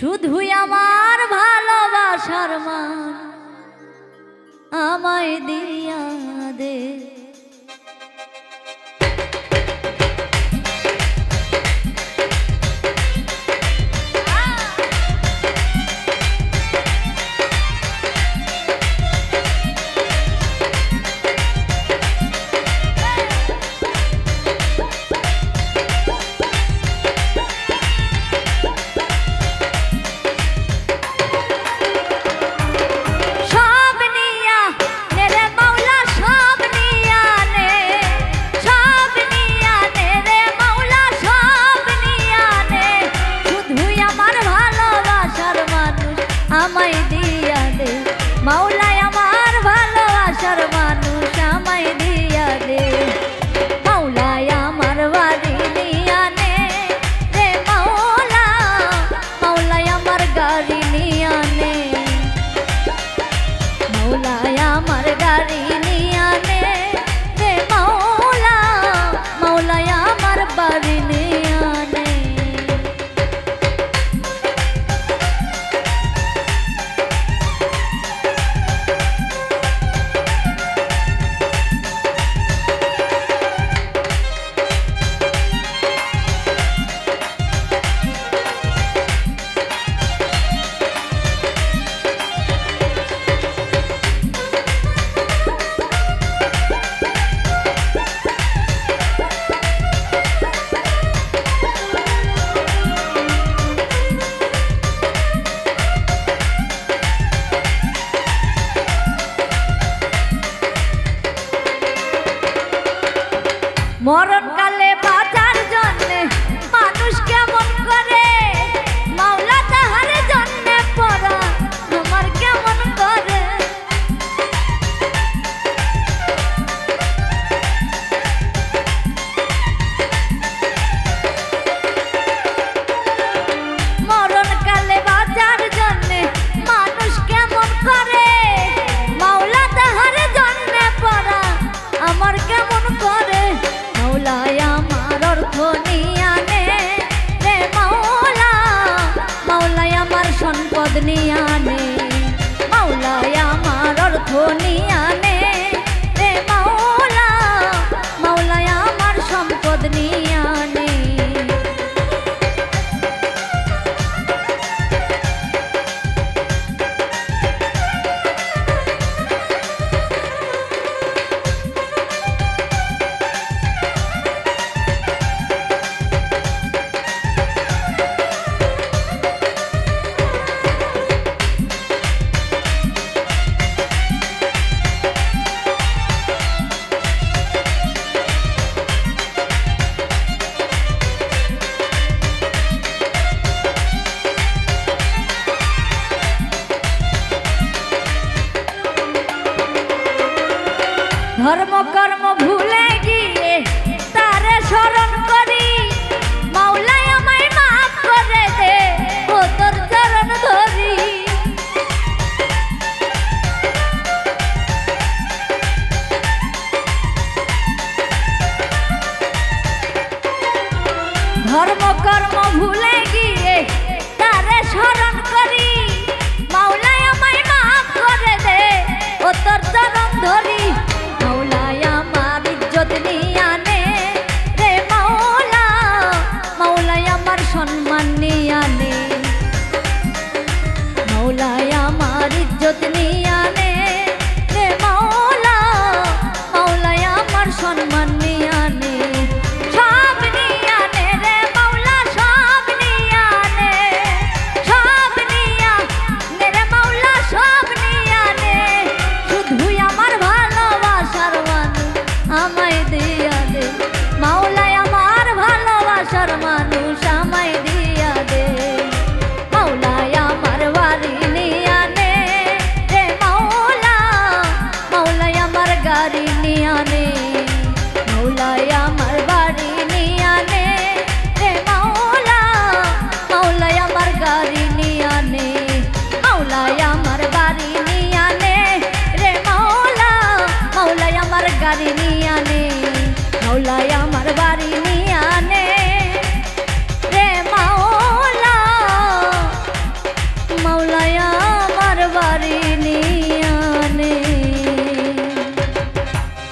শুধুই আমার ভালোবাসার মান। আমায় দিয়া দে। More. চাঁদনি আনে। মাওলায় আমার অর্থ নি ধর্ম কর্ম ভুলে গিয়ে তারে স্মরণ করি। মাওলাই আমায় মাফ করে দে, ও তোর চরণ ধরি। ধর্ম কর্ম ভুলে সম্মান